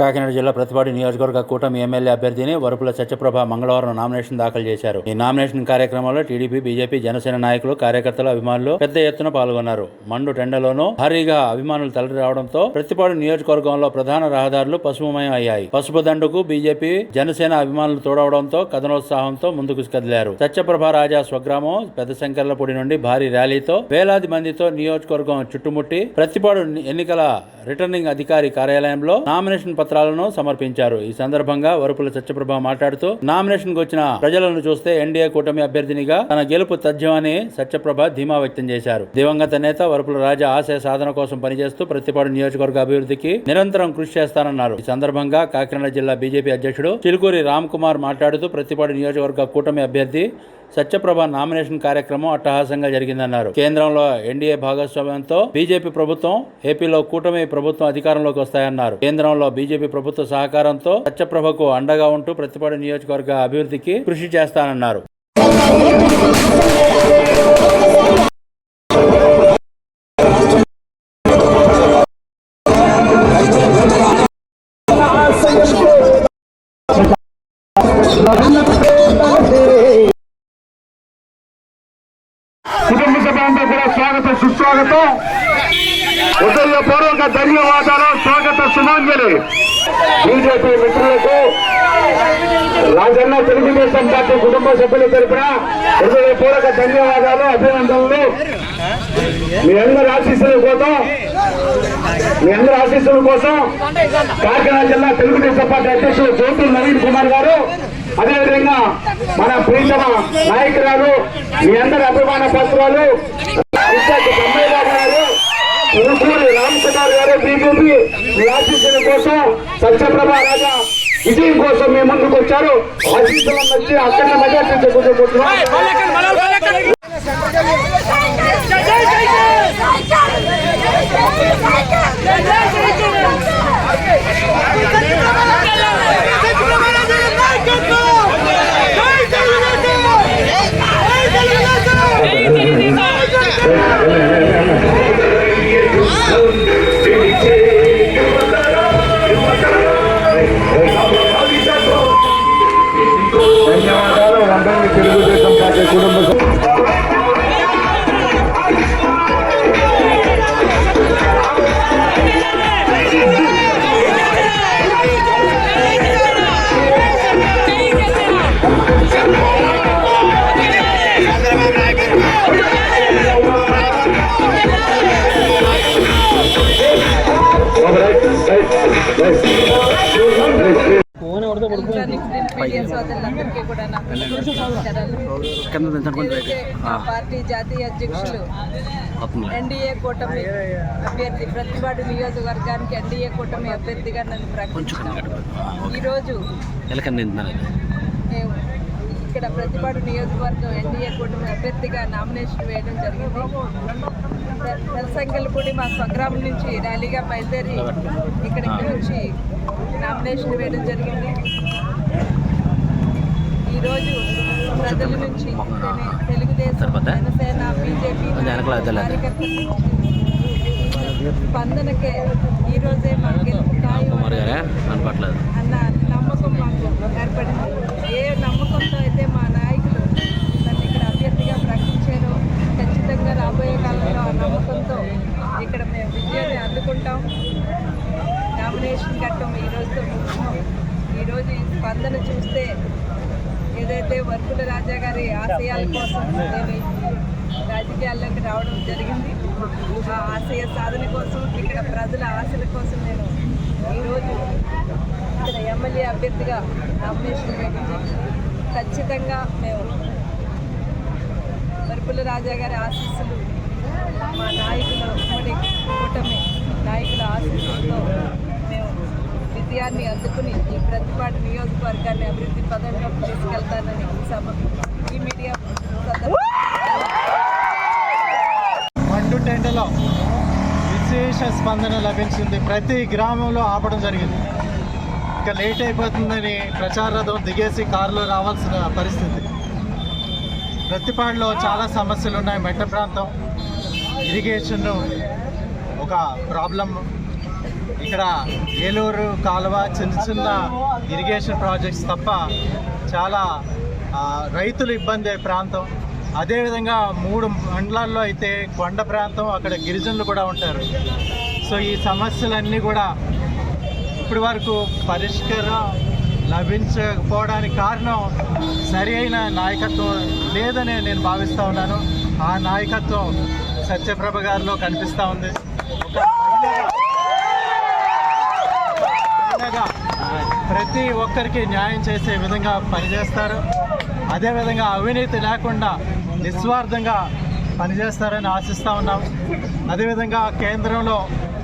కాకినాడ జిల్లా ప్రతిపాడు నియోజకవర్గ కూటమి ఎమ్మెల్యే అభ్యర్థిని వరుపుల సత్యప్రభ మంగళవారం నామినేషన్ దాఖలు చేశారు. ఈ నామినేషన్ కార్యక్రమంలో టీడీపీ బీజేపీ జనసేన నాయకులు కార్యకర్తలు అభిమానులు పెద్ద ఎత్తున పాల్గొన్నారు. మండు టెండలోనూ భారీగా అభిమానులు తరలి రావడంతో ప్రతిపాడు నియోజకవర్గంలో ప్రధాన రహదారులు పసుపుమయం అయ్యాయి. పసుపు దండుకు బీజేపీ జనసేన అభిమానులు తోడవడంతో కథనోత్సాహంతో ముందుకు కదిలారు. సత్యప్రభ రాజా స్వగ్రామం పెద్ద శంకర్లపూడి నుండి భారీ ర్యాలీతో వేలాది మందితో నియోజకవర్గం చుట్టుముట్టి ప్రతిపాడు ఎన్నికల రిటర్నింగ్ అధికారి కార్యాలయంలో నామినేషన్ పత్రాలను సమర్పించారు. ఈ సందర్భంగా వరుపుల సత్యప్రభ మాట్లాడుతూ నామినేషన్కు వచ్చిన ప్రజలను చూస్తే ఎన్డీఏ కూటమి అభ్యర్థినిగా తన గెలుపు తథ్యమని సత్యప్రభ ధీమా వ్యక్తం చేశారు. దివంగత నేత వరుపుల రాజా ఆశయ సాధన కోసం పనిచేస్తూ ప్రతిపాడు నియోజకవర్గ అభివృద్ధికి నిరంతరం కృషి చేస్తానన్నారు. ఈ సందర్భంగా కాకినాడ జిల్లా బీజేపీ అధ్యక్షుడు చిలుకూరి రామ్ కుమార్ మాట్లాడుతూ ప్రతిపాడు నియోజకవర్గ కూటమి అభ్యర్థి సత్యప్రభ నామినేషన్ కార్యక్రమం అట్టహాసంగా జరిగిందన్నారు. కేంద్రంలో ఎన్డీఏ భాగస్వామ్యంతో బీజేపీ ప్రభుత్వం ఏపీలో కూటమి ప్రభుత్వం అధికారంలోకి వస్తాయన్నారు. కేంద్రంలో బీజేపీ ప్రభుత్వ సహకారంతో సత్యప్రభకు అండగా ఉంటూ ప్రతిపాడు నియోజకవర్గ అభివృద్ధికి కృషి చేస్తానన్నారు. కుటుంబ స్వాగతం. సుస్వాగతం హృదయపూర్వక ధన్యవాదాలు. స్వాగత సుమాంజలి బీజేపీ మిత్రులకు రాజన్న తెలుగుదేశం పార్టీ కుటుంబ సభ్యుల తరపున హృదయపూర్వక ధన్యవాదాలు అభినందనలు. మీ అందరి ఆశీస్సుల కోసం మీ అందరి ఆశీస్సుల కోసం కాకినాడ జిల్లా తెలుగుదేశం పార్టీ అధ్యక్షులు జ్యోతి నవీన్ కుమార్ గారు అదేవిధంగా మన ప్రీతమ నాయకురాలు మీ అందరి అభిమాన పత్రాలు రామ్ కుమార్ గారు బీజేపీ మీ ఆశీస్సుల కోసం సత్యప్రభ రాజా విజయం కోసం మీ ముందుకు వచ్చారు ఆశీస్సుల మధ్య అక్కడ మెజార్టీ చెప్పుకుంటున్నాం ధన్యవాదాలు. అందరికీ తెలుగుదేశం పార్టీ కుటుంబ కూడా పార్టీ జాతీయ అధ్యక్షులు ఎన్డీఏ కూటమి అభ్యర్థి ప్రతిపాడు నియోజకవర్గానికి ఎన్డీఏ కూటమి అభ్యర్థిగా నన్ను ప్రకటించారు. ఈరోజు ఇక్కడ ప్రతిపాడు నియోజకవర్గం ఎన్డీఏ కూటమి అభ్యర్థిగా నామినేషన్ వేయడం జరిగింది. తెలసంగల్పూడి మా స్వగ్రామం నుంచి ర్యాలీగా బయలుదేరి ఇక్కడికి వచ్చి నామినేషన్ వేయడం జరిగింది. ఈరోజు ప్రజల నుంచి తెలుగుదేశం జనసేన బీజేపీ స్పందనకే ఈరోజే మా గెలుపు ఖాయం అన్న నమ్మకం మాకు ఏర్పడింది. ఏ నమ్మకంతో అయితే మా నాయకులు నన్ను ఇక్కడ అభ్యర్థిగా ప్రకటించారో ఖచ్చితంగా రాబోయే కాలంలో ఆ నమ్మకంతో ఇక్కడ మేము విజయాన్ని అందుకుంటాం. నామినేషన్ ఘట్టం ఈ రోజుతో ముగిసినాం ఈరోజు ఈ స్పందన చూస్తే అంటే వర్కుల రాజా గారి ఆశయాల కోసం నేను రాజకీయాల్లోకి రావడం జరిగింది. ఆ ఆశయ సాధన కోసం ఇక్కడ ప్రజల ఆశల కోసం నేను ఈరోజు ఇక్కడ ఎమ్మెల్యే అభ్యర్థిగా నామినేషన్ వేయడం ఖచ్చితంగా మేము వరుపుల రాజా గారి ఆశీస్సులు మా నాయకుల ఉమ్మడి కూటమి నాయకుల ఆశీస్సులతో మేము విజయాన్ని అందుకుని ఈ ప్రతిపాటు నియోజకవర్గాన్ని అభివృద్ధి పదంలోకి తీసుకెళ్ళాలి ఈ సభ స్పందన లభించింది. ప్రతి గ్రామంలో ఆపడం జరిగింది. ఇక లేట్ అయిపోతుందని ప్రచార రథం దిగేసి కారులో రావాల్సిన పరిస్థితి. ప్రతిపాడులో చాలా సమస్యలు ఉన్నాయి మెట్ట ప్రాంతం ఇరిగేషన్ ఒక ప్రాబ్లం ఇక్కడ ఏలూరు కాలువ చిన్న చిన్న ఇరిగేషన్ ప్రాజెక్ట్స్ తప్ప చాలా రైతులు ఇబ్బంది ప్రాంతం. అదేవిధంగా మూడు మండలాల్లో అయితే కొండ ప్రాంతం అక్కడ గిరిజనులు కూడా ఉంటారు. సో ఈ సమస్యలన్నీ కూడా ఇప్పటి వరకు పరిష్కారం లభించకపోవడానికి కారణం సరి అయిన నాయకత్వం లేదని నేను భావిస్తూ ఉన్నాను. ఆ నాయకత్వం సత్యప్రభ గారిలో కనిపిస్తూ ఉంది. ప్రతి ఒక్కరికి న్యాయం చేసే విధంగా పనిచేస్తారు. అదేవిధంగా అవినీతి లేకుండా నిస్వార్థంగా పనిచేస్తారని ఆశిస్తూ ఉన్నాం. అదేవిధంగా కేంద్రంలో